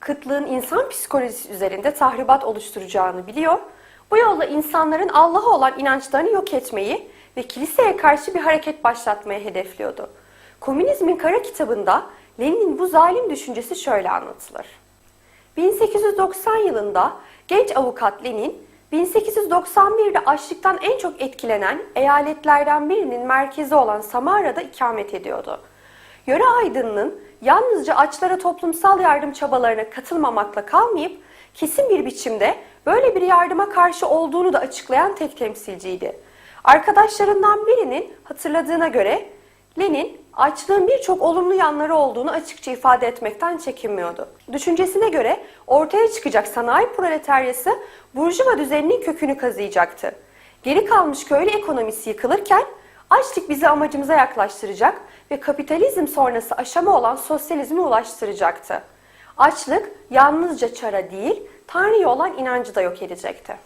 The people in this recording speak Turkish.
kıtlığın insan psikolojisi üzerinde tahribat oluşturacağını biliyor. Bu yolla insanların Allah'a olan inançlarını yok etmeyi ve kiliseye karşı bir hareket başlatmayı hedefliyordu. Komünizmin Kara kitabında Lenin'in bu zalim düşüncesi şöyle anlatılır. 1890 yılında genç avukat Lenin, 1891'de açlıktan en çok etkilenen eyaletlerden birinin merkezi olan Samara'da ikamet ediyordu. Yöre aydınının yalnızca açlara toplumsal yardım çabalarına katılmamakla kalmayıp kesin bir biçimde böyle bir yardıma karşı olduğunu da açıklayan tek temsilciydi. Arkadaşlarından birinin hatırladığına göre Lenin açlığın birçok olumlu yanları olduğunu açıkça ifade etmekten çekinmiyordu. Düşüncesine göre ortaya çıkacak sanayi proletaryası burjuva düzeninin kökünü kazıyacaktı. Geri kalmış köylü ekonomisi yıkılırken açlık bizi amacımıza yaklaştıracak ve kapitalizm sonrası aşama olan sosyalizme ulaştıracaktı. Açlık yalnızca çara değil, Tanrı'ya olan inancı da yok edecekti.